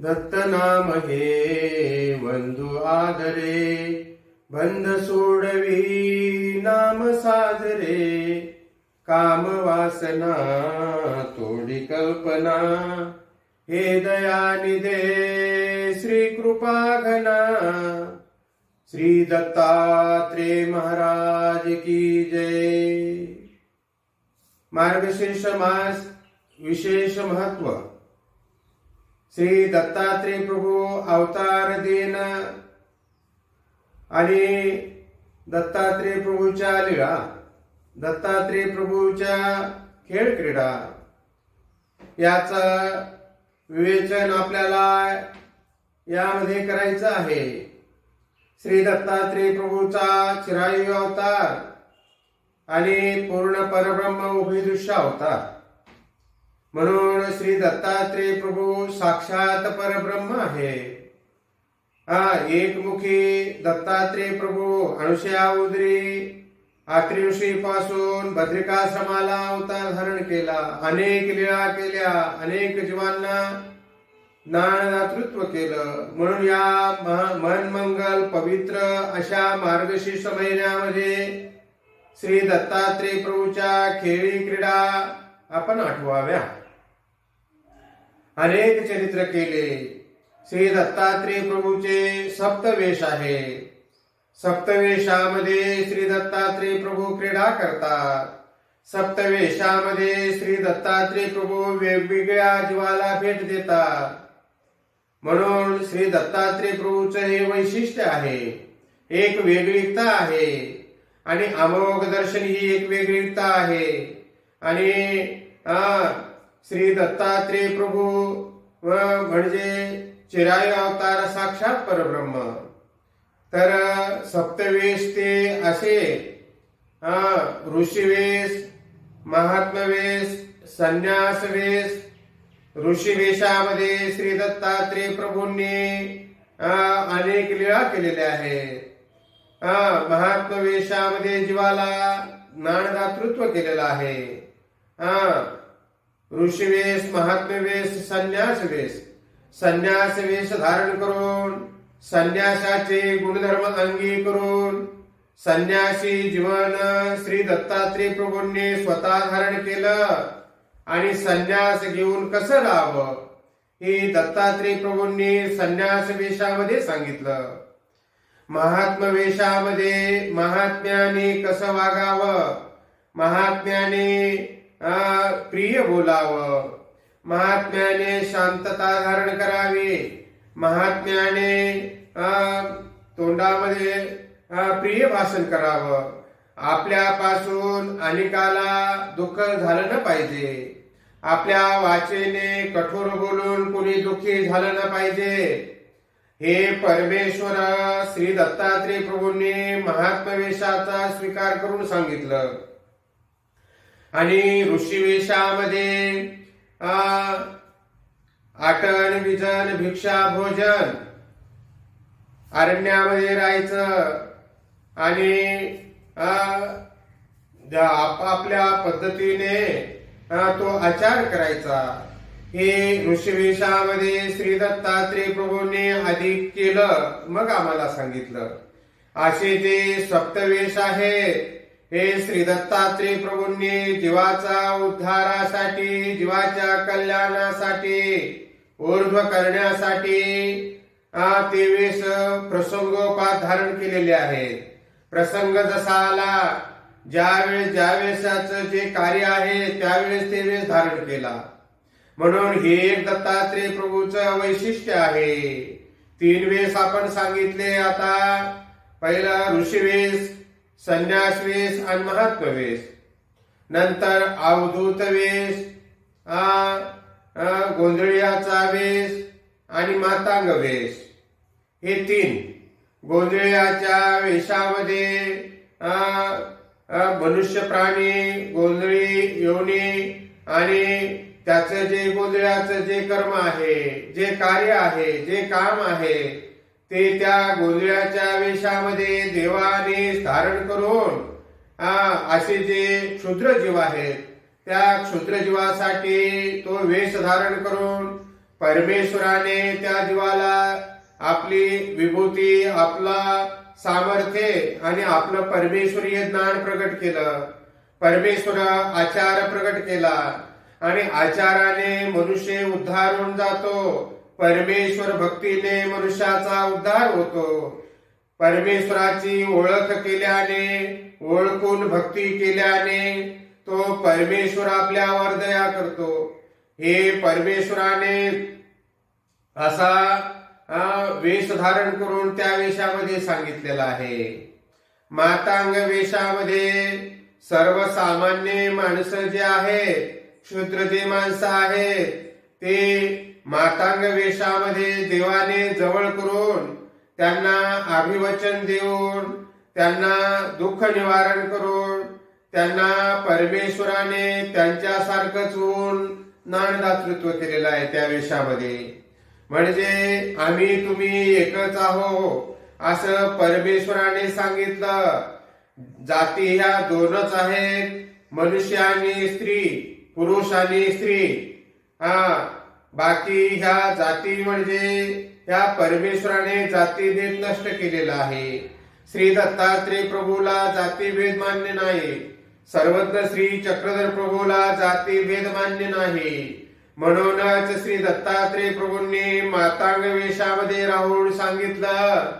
दत्त नाम हे बंधू आदरे बंध सोडवी नाम साजरे काम वासना तोडी कल्पना हे दयानिदे श्री कृपा घना श्री दत्तात्रेय महाराज की जय. मार्गशीर्ष मास विशेष महत्त्व. श्री दत्तात्रेय प्रभू अवतार दिन आणि दत्तात्रेय प्रभूच्या लीळा दत्तात्रेय प्रभूच्या खेळ क्रीडा याच विवेचन आपल्याला यामध्ये करायचं आहे. श्री दत्तात्रेय प्रभूचा चिरायू अवतार आणि पूर्ण परब्रह्म उभय दृश्य अवतार. म्हणून श्री दत्तात्रेय प्रभू साक्षात परब्रह्म आहे. हा एकमुखी दत्तात्रेय प्रभू अनुषया उदरी आक्रिषी पासून बद्रिकाश्रमाला अवतार धारण केला. अनेक लीळा केल्या अनेक जीवांना ज्ञानदातृत्व केलं. म्हणून या महा- मनमंगल पवित्र अशा मार्गशीर्ष महिन्यामध्ये श्री दत्तात्रेय प्रभूच्या खेळी क्रीडा आपण आठवाव्या. अनेक चरित्र केले. श्री दत्तात्रेय प्रभूचे सप्तवेश आहे. सप्तवेशामध्ये श्री दत्तात्रेय प्रभू क्रीडा करतात. सप्तवेशामध्ये श्री दत्तात्रेय प्रभू वेगवेगळ्या जीवाला भेट देतात. म्हणून श्री दत्तात्रेय प्रभूचं हे वैशिष्ट्य आहे. एक वेगळीता आहे. आणि अमोघ दर्शन ही एक वेगळीता आहे. आणि श्री दत्तात्रेय प्रभू व म्हणजे चिराय अवतार साक्षात परब्रह्म. तर सप्तवेश ते असे ऋषीवेश महात्मवेश संन्यासवेश ऋषीवेशामध्ये श्री दत्तात्रेय प्रभूंनी अनेक लीळा केलेल्या आहेत. हा जीवाला ज्ञानदातृत्व केलेलं आहे. हा ऋषीवेश महात्म्यवेश संन्यास वेश संन्यास वेश धारण करून संन्यासाचे गुणधर्म अंगी करून संन्यासी जीवन श्री दत्तात्रेय प्रभूंनी स्वतः धारण केलं आणि संन्यास घेऊन कसं राहावं हे दत्तात्रेय प्रभूंनी संन्यास वेशामध्ये सांगितलं. महात्म वेशामध्ये महात्म्याने कसं वागावं? महात्म्याने प्रिय बोलावं. महात्म्याने शांतता धारण करावी. महात्म्याने तोंडामध्ये प्रिय भाषण करावं. आपल्यापासून अनेकाला दुःख झालं ना पाहिजे. आपल्या वाचेने कठोर बोलून कोणी दुःखी झालं ना पाहिजे. हे परमेश्वर श्री दत्तात्रेय प्रभूंनी महात्मवेशाचा स्वीकार करून सांगितलं. आणि ऋषीवेशामध्ये आ, आटन विजन भिक्षा भोजन अरण्यामध्ये राहायचं आणि आपापल्या पद्धतीने तो आचार करायचा. हे ऋषीवेशामध्ये श्री दत्तात्रेय प्रभूंनी अधिक केलं मग आम्हाला सांगितलं. असे जे सप्तवेश आहे हे श्री दत्तात्रेय प्रभूंनी जीवाचा उद्धारासाठी जीवाच्या कल्याणासाठी ऊर्ध्व करण्यासाठी तेवीस ते प्रसंगोपात धारण केलेले आहेत. प्रसंग जसा आला ज्यावेळेस ज्यावेळेसचं जे कार्य आहे त्यावेळेस ते वेळेस धारण केला. म्हणून हे एक दत्तात्रेय प्रभूचं वैशिष्ट्य आहे. तीन वेळेस आपण सांगितले आता. पहिला ऋषीवेश संन्यास वेश आणि महात्म वेश नंतर अवधूत वेश आ, वेश आणि मातांग वेश हे तीन गोंधळियाच्या वेशामध्ये मनुष्य प्राणी गोंधळी योनी आणि त्याचं जे गोंधळ्याचं जे कर्म आहे जे कार्य आहे जे काम आहे ते त्या गोंधळ्याच्या वेशामध्ये देवाने धारण करून असे जे क्षुद्र जीव आहेत त्या क्षुद्र जीवासाठी तो वेश धारण करून परमेश्वराने त्या जीवाला आपली विभूती आपला सामर्थ्य आणि आपलं परमेश्वरीय ज्ञान प्रकट केलं. परमेश्वर आचार प्रकट केला. आणि आचाराने मनुष्य उद्धार होऊन जातो. परमेश्वर भक्तीने मनुष्याचा उद्धार होतो. परमेश्वराची ओळख केल्याने ओळखून भक्ती केल्याने तो परमेश्वर आपल्यावर दया करतो. हे परमेश्वराने असा वेश धारण करून त्या वेशामध्ये सांगितलेला आहे. मातांग वेशामध्ये सर्वसामान्य माणसं जे आहेत क्षुद्र जे माणसं आहेत ते मातांग वेशामध्ये देवाने जवळ करून त्यांना अभिवचन देऊन त्यांना दुःख निवारण करून त्यांना परमेश्वराने त्यांच्यासारखंच होऊन दातृत्व केलेलं आहे त्या वेशामध्ये. म्हणजे आम्ही तुम्ही एकच आहो असं परमेश्वराने सांगितलं. जाती ह्या दोनच आहेत मनुष्य आणि स्त्री पुरुष आणि स्त्री. हा बाकी ह्या जाती म्हणजे ह्या परमेश्वराने जातीभेद नष्ट केलेला आहे. श्री दत्तात्रय प्रभूला जातीभेद मान्य नाही. सर्वत्र श्री चक्रधर प्रभूला जातीभेद मान्य नाही. म्हणूनच श्री दत्तात्रय प्रभूंनी मातांग वेशामध्ये राहून सांगितलं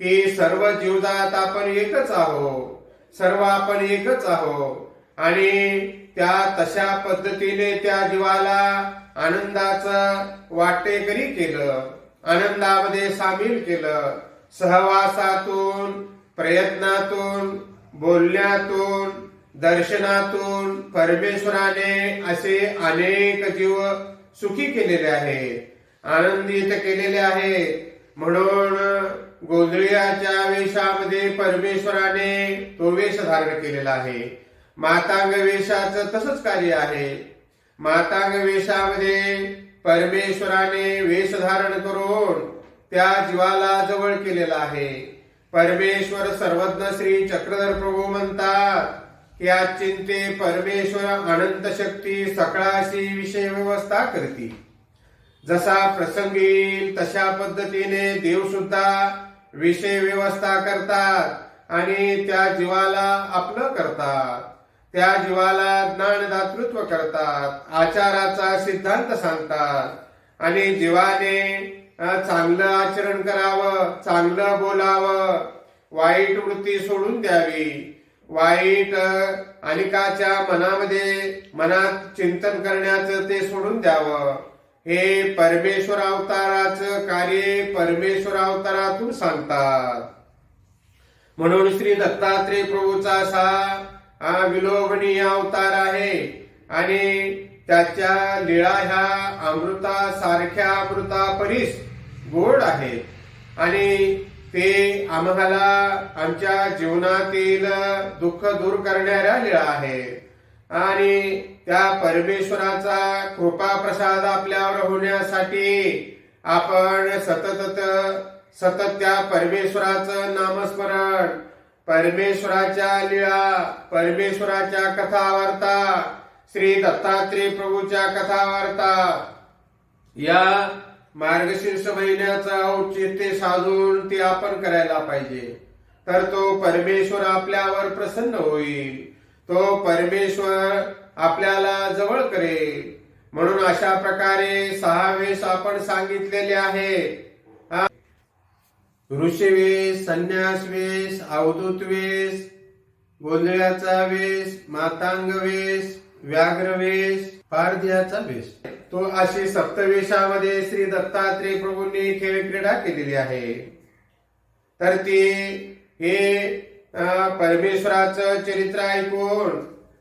की सर्व जीवजात आपण एकच आहो सर्व आपण एकच आहो आणि त्या तशा पद्धतीने त्या जीवाला आनंदाचं वाटेकरी केलं आनंदामध्ये सामील केलं सहवासातून प्रयत्नातून बोलण्यातून दर्शनातून परमेश्वराने असे अनेक जीव सुखी केलेले आहेत आनंदित केलेले आहेत. म्हणून गोंधळीच्या वेशामध्ये परमेश्वराने तो वेश धारण केलेला आहे. मातांग वेशाचं तसंच कार्य आहे. मातांग वेशामध्ये परमेश्वराने वेश धारण करून त्या जीवाला जवळ केलेला आहे. परमेश्वर सर्वज्ञ श्री चक्रधर प्रभू म्हणतात की आज चिंते परमेश्वर अनंत शक्ती सकळाशी विषय व्यवस्था करती. जसा प्रसंग येईल तशा पद्धतीने देव सुद्धा विषय व्यवस्था करतात आणि त्या जीवाला आपलं करतात. त्या जीवाला ज्ञानदातृत्व करतात आचाराचा सिद्धांत सांगतात. आणि जीवाने चांगलं आचरण करावं चांगलं बोलावं वाईट वृत्ती सोडून द्यावी. वाईट अनिकाच्या अनेकाच्या मनामध्ये मनात चिंतन करण्याचं ते सोडून द्यावं. हे परमेश्वर अवताराचं कार्य परमेश्वर अवतारातून सांगतात. म्हणून श्री दत्तात्रय प्रभूचा असा हा विलोभनीय अवतार आहे. आणि त्याच्या लीळा ह्या अमृता सारख्या अमृता परीस गोड आहेत. आणि ते आम्हाला आमच्या जीवनातील दुःख दूर करणाऱ्या लीळा आहेत. आणि त्या परमेश्वराचा कृपा प्रसाद आपल्यावर होण्यासाठी आपण सतत सतत त्या परमेश्वराचं नामस्मरण परमेश्वराच्या लीळा परमेश्वराच्या कथा वार्ता श्री दत्तात्रय प्रभूच्या कथा वार्ता या मार्गशीर्ष महिन्याचं औचित्य साधून ते आपण करायला पाहिजे. तर तो परमेश्वर आपल्यावर प्रसन्न होईल. तो परमेश्वर आपल्याला जवळ करेल. म्हणून अशा प्रकारे सहा वेश आपण सांगितलेले आहेत. ऋषिवेश संन्यास वेश अवधूत वेश गोंधळ्याचा वेश मातांग वेश व्याघ्र वेश पारध्याचा वेश. तो अशी सप्तवेशामध्ये श्री दत्तात्रय प्रभूंनी खेळ क्रीडा केलेली आहे. तर ती हे परमेश्वराचं चरित्र ऐकून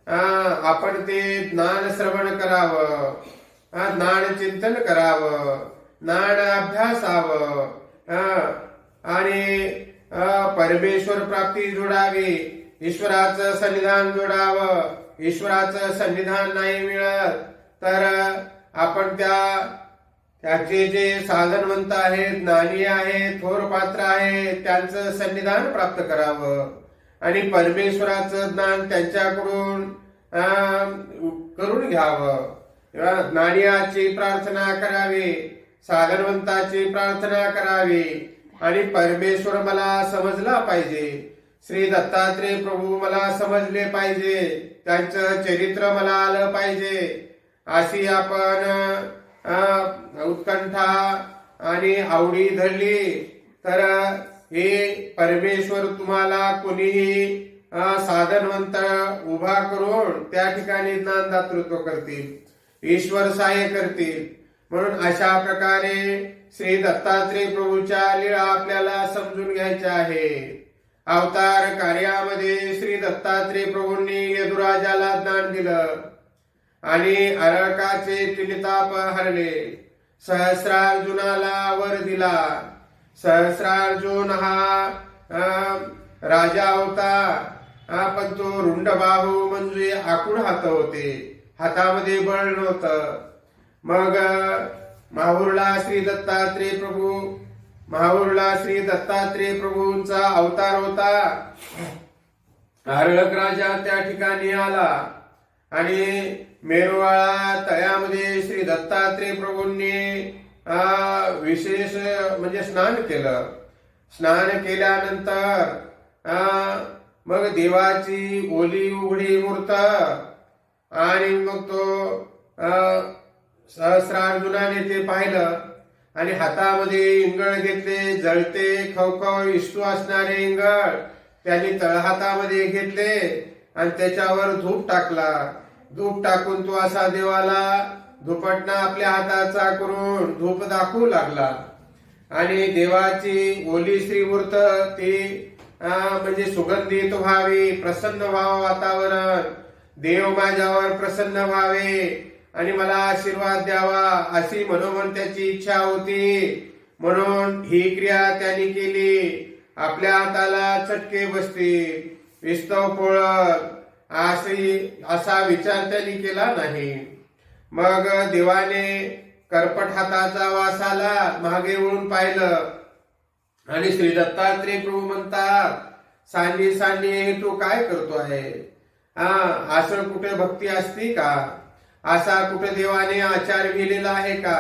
आपण ते ज्ञान श्रवण करावं ज्ञान चिंतन करावं ज्ञान अभ्यासावं आणि परमेश्वर प्राप्ती जोडावी. ईश्वराचं सन्निधान जोडावं. ईश्वराचं सन्निधान नाही मिळत. तर आपण त्या त्याचे जे साधनवंत आहेत ज्ञानी आहेत थोर पात्र आहेत त्यांचं सन्निधान प्राप्त करावं. आणि परमेश्वराचं ज्ञान त्यांच्याकडून करून घ्यावं. ज्ञानियाची प्रार्थना करावी साधनवंताची प्रार्थना करावी. आणि परमेश्वर मला समजला पाहिजे. श्री दत्तात्रय प्रभू मला समजले पाहिजे. त्यांचं चरित्र मला आलं पाहिजे. अशी आपण उत्कंठा आणि आवडी धरली तर हे परमेश्वर तुम्हाला कोणीही साधनवंत उभा करून त्या ठिकाणी ज्ञानदातृत्व करतील ईश्वर सहाय्य करतील. म्हणून अशा प्रकारे श्री दत्तात्रय प्रभूच्या लीळा आपल्याला समजून घ्यायच्या आहे अवतार कार्यामध्ये श्री दत्तात्रय प्रभूंनी यदुराजाला ज्ञान दिलं आणि अरकाचे तिलिताप हरले. सहस्रार्जुनाला वर दिला. सहस्रार्जुन हा राजा होता. पण तो रुंड बाहू म्हणजे आकुड हात होते. हातामध्ये बळ नव्हतं. मग माहूरला श्री दत्तात्रेय प्रभू. महाऊरला श्री दत्तात्रेय प्रभूंचा अवतार होता. हरळक राजा त्या ठिकाणी आला. आणि मेरुवाळा तळ्यामध्ये श्री दत्तात्रेय प्रभूंनी विशेष म्हणजे स्नान केलं. स्नान केल्यानंतर मग देवाची ओली उघडी मूर्त. आणि मग तो सहस्रार्जुनाने ते पाहिलं आणि हातामध्ये इंगळ घेतले जळते खवखव इष्टू असणारे इंगळ त्यांनी तळहातामध्ये घेतले आणि त्याच्यावर धूप टाकला. धूप टाकून तो असा देवाला धुपटना आपल्या हाताचा करून धूप दाखवू लागला. आणि देवाची ओली श्रीमूर्त ती म्हणजे सुगंधित व्हावी प्रसन्न व्हावं वातावरण. देव माझ्यावर प्रसन्न व्हावे. आणि मला आशीर्वाद द्यावा अशी मनोमन त्याची इच्छा होती. म्हणून ही क्रिया त्यांनी केली. आपल्या हाताला चटके बसते. विस्तव पोळत. अशी असा विचार त्यांनी केला नाही. मग देवाने करपट हाताचा वास आला मागे वळून पाहिलं. आणि श्री दत्तात्रय प्रभू म्हणतात सांडी सांडी हे तू काय करतो आहे हा असं कुठे भक्ती असती का? असा कुठे देवाने आचार केलेला आहे का?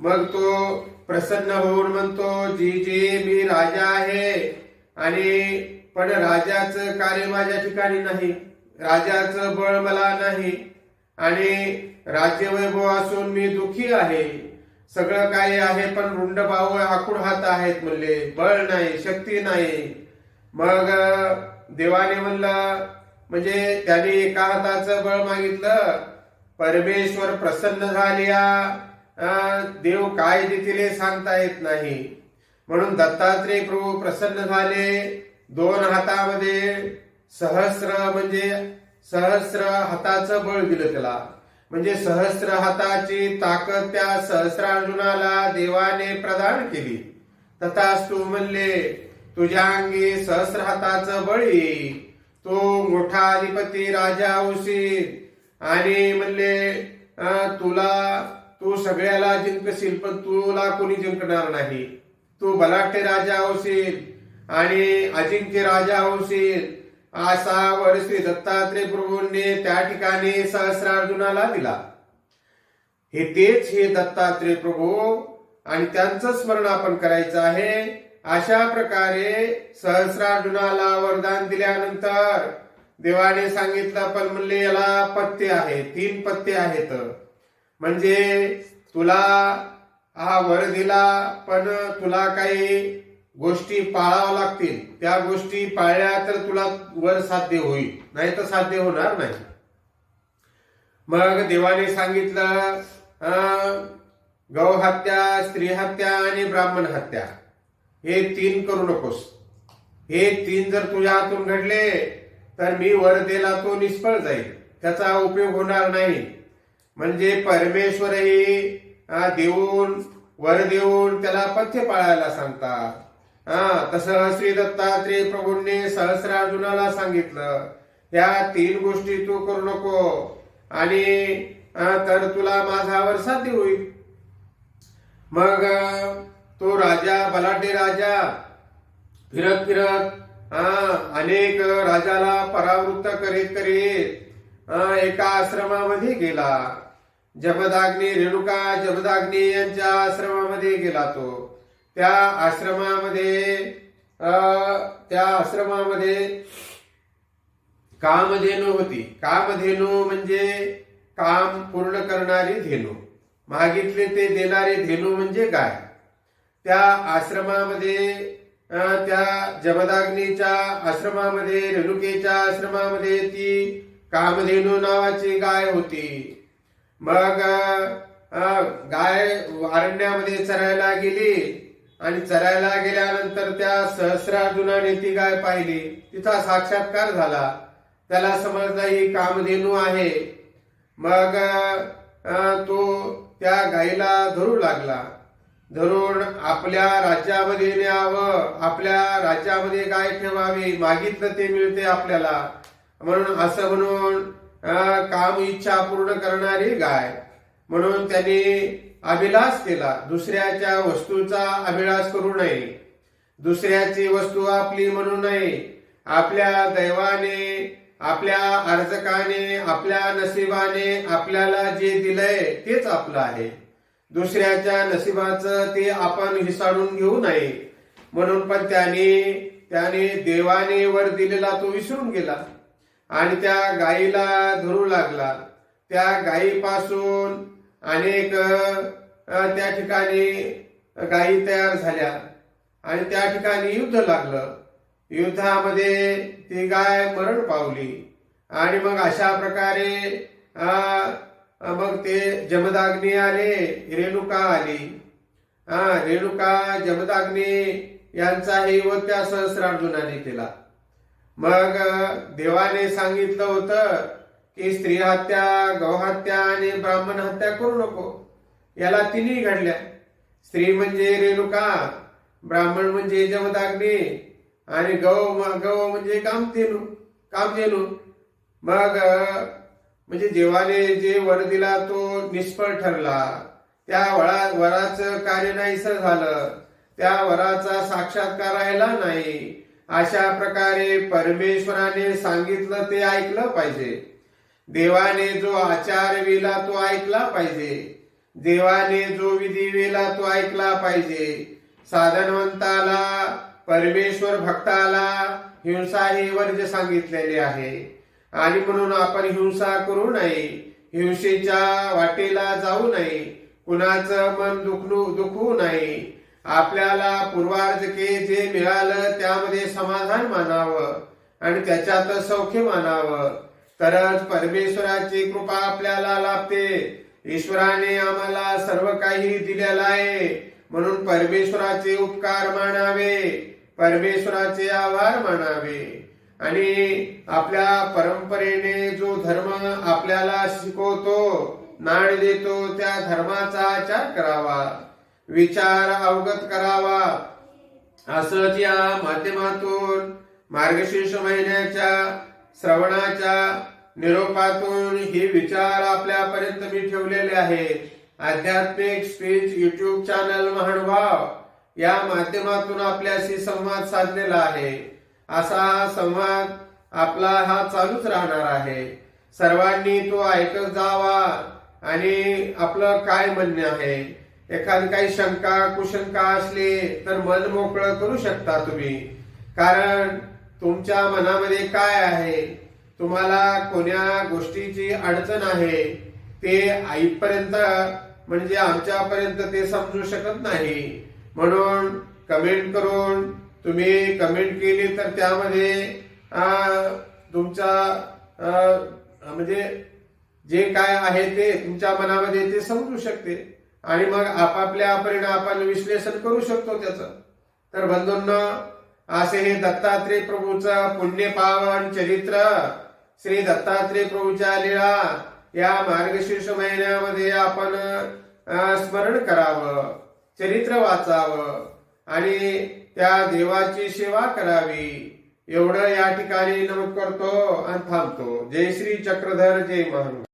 मग तो प्रसन्न होऊन म्हणतो जी जी मी राजा आहे आणि पण राजाचं कार्य माझ्या ठिकाणी नाही. राजाचं बळ मला नाही आणि राज्य वैभव असून मी दुखी आहे. सगळं काही आहे पण रुंड भाऊ आकुड हात आहेत म्हणले. बळ नाही शक्ती नाही. मग देवाने म्हणलं म्हणजे त्याने एका हाताचं बळ मागितलं परमेश्वर प्रसन्न झाल्या देव काय देतील सांगता येत नाही. म्हणून दत्तात्रय प्रभू प्रसन्न झाले. दोन हातामध्ये सहस्र म्हणजे सहस्र हाताचं बळ दिलं त्याला. म्हणजे सहस्र हाताची ताकद त्या सहस्रार्जुनाला देवाने प्रदान केली. तथास्तु म्हणले तुझ्या अंगी सहस्र हाताचं बळी तो मोठा अधिपती राजा होशील. आणि म्हणले तुला तू सगळ्याला जिंकशील पण तुला कोणी जिंकणार नाही. तू बलाढ्य राजा होशील आणि अजिंक्य राजा होशील. असा वर श्री दत्तात्रय प्रभूंनी त्या ठिकाणी सहस्रार्जुनाला दिला. हे तेच हे दत्तात्रय प्रभू आणि त्यांचं स्मरण आपण करायचं आहे. अशा प्रकारे सहस्रार्जुनाला वरदान दिल्यानंतर देवाने सांगितलं पण म्हणले याला पत्ते आहे तीन पत्ते आहेत. म्हणजे तुला हा वर दिला पण तुला काही गोष्टी पाळाव्या लागतील. त्या गोष्टी पाळल्या तर तुला वर साध्य होईल. नाही तर साध्य होणार नाही. मग देवाने सांगितलं गौ हत्या स्त्री हत्या आणि ब्राह्मण हत्या. हे तीन करू नकोस. हे तीन जर तुझ्या हातून घडले तर मी वर दिला तो निष्फळ जाईल. त्याचा उपयोग होणार नाही. म्हणजे परमेश्वरही देऊन वर देऊन त्याला पथ्य पाळायला सांगतात. हा तसं श्री दत्तात्रेय प्रभूंनी सहस्रार्जुनाला सांगितलं या तीन गोष्टी तू करू नको आणि तर तुला माझा साध्य होईल मग तो राजा बलाढ्य राजा फिरत फिरत हा अनेक राजाला परावृत्त करीत करीत एका आश्रमामध्ये गेला. जमदाग्नी रेणुका जमदाग्नी यांच्या आश्रमामध्ये गेला तो. त्या आश्रमामध्ये अं, त्या आश्रमामध्ये कामधेनू होती. कामधेनू म्हणजे काम पूर्ण करणारी धेनू. मागितले ते देणारे धेनू म्हणजे गाय. त्या आश्रमामध्ये त्या जमदाग्नीच्या आश्रमामध्ये रेणुकेच्या आश्रमामध्ये ती कामधेनू नावाची गाय होती. मग गाय अरण्यामध्ये चरायला गेली आणि चरायला गेल्यानंतर त्या सहस्रार्जुनाने ती गाय पाहिली. तिचा साक्षात्कार झाला. त्याला समजला ही कामधेनू आहे. मग तो त्या गायीला धरू लागला. धरून आपल्या राज्यामध्ये न्यावं आपल्या राज्यामध्ये काय ठेवावे मागितलं ते मिळते आपल्याला. म्हणून असं म्हणून काम इच्छा पूर्ण करणारी गाय. म्हणून त्यांनी अभिलाष केला. दुसऱ्याच्या वस्तूचा अभिलाष करू नये. दुसऱ्याची वस्तू आपली म्हणू नये. आपल्या दैवाने आपल्या अर्जकाने आपल्या नशिबाने आपल्याला जे दिलंय तेच आपलं आहे. दुसऱ्याच्या नशिबाचं ते आपण हिसाडून घेऊ नये. म्हणून पण त्याने त्याने देवाने वर दिलेला तो विसरून गेला. आणि त्या गायीला धरू लागला. त्या गायीपासून अनेक त्या ठिकाणी गायी तयार झाल्या. आणि त्या ठिकाणी युद्ध लागलं. युद्धामध्ये ती गाय मरण पावली. आणि मग अशा प्रकारे मग ते जमदाग्नी आले रेणुका आली. हा रेणुका जमदाग्नी यांचा व त्या सहस्रार्जुनाने केला मग देवाने सांगितलं होतं की स्त्री हत्या गौहत्या आणि ब्राह्मण हत्या करू नको. याला तिन्ही घडल्या. स्त्री म्हणजे रेणुका ब्राह्मण म्हणजे जमदाग्नी आणि गौ गौ म्हणजे कामधेनू कामधेनू. मग म्हणजे देवाने जे वर दिला तो निष्फळ ठरला. त्या वरा वराचं कार्य नाहीसं झालं. त्या वराचा साक्षात्कार राहिला नाही. अशा प्रकारे परमेश्वराने सांगितलं ते ऐकलं पाहिजे. देवाने जो आचार विला तो ऐकला पाहिजे. देवाने जो विधी विला तो ऐकला पाहिजे. साधनवंताला परमेश्वर भक्ताला हिंसा ही वर्ज सांगितलेले आहे. आणि म्हणून आपण हिंसा करू नये. हिंसेच्या वाटेला जाऊ नये. कुणाचं मन दुखू दुखवू नये. आपल्याला पूर्वार्जके जे मिळालं त्यामध्ये समाधान मानावं आणि त्याच्यात सौख्य मानावं. तरच परमेश्वराची कृपा आपल्याला लाभते. ईश्वराने आम्हाला सर्व काही दिलेलं आहे. म्हणून परमेश्वराचे उपकार मानावे. परमेश्वराचे आभार मानावे. आणि आपल्या परंपरेने जो धर्म आपल्याला शिकवतो नाण देतो त्या धर्माचा आचार करावा विचार अवगत करावा. असंच या माध्यमातून मार्गशीर्ष महिन्याच्या श्रवणाच्या निरोपातून हे विचार आपल्यापर्यंत मी ठेवलेले आहेत आध्यात्मिक स्पीच युट्यूब चॅनल महानुभाव या माध्यमातून आपल्याशी संवाद साधलेला आहे. असा हा संवाद आपला हा चालूच राहणार आहे. सर्वांनी तो ऐकत जावा आणि आपलं काय म्हणणं आहे? एखादी काही शंका कुशंका असली तर मन मोकळं करू शकता तुम्ही. कारण तुमच्या मनामध्ये काय आहे? तुम्हाला कोण्या गोष्टीची अडचण आहे? ते आईपर्यंत म्हणजे आमच्यापर्यंत ते समजू शकत नाही. म्हणून कमेंट करून तुम्ही कमेंट केली तर त्यामध्ये तुमचा म्हणजे जे काय आहे ते तुमच्या मनामध्ये ते समजू शकते. आणि मग आपापल्या परीने आपण विश्लेषण करू शकतो त्याचं. तर बंधूंना असे हे दत्तात्रय प्रभूचं पुण्य पावन चरित्र श्री दत्तात्रय प्रभूच्या लीळा या मार्गशीर्ष महिन्यामध्ये आपण स्मरण करावं चरित्र वाचावं. आणि त्या देवाची सेवा करावी. एवढं या ठिकाणी नमूद करतो आणि थांबतो. जय श्री चक्रधर जय महान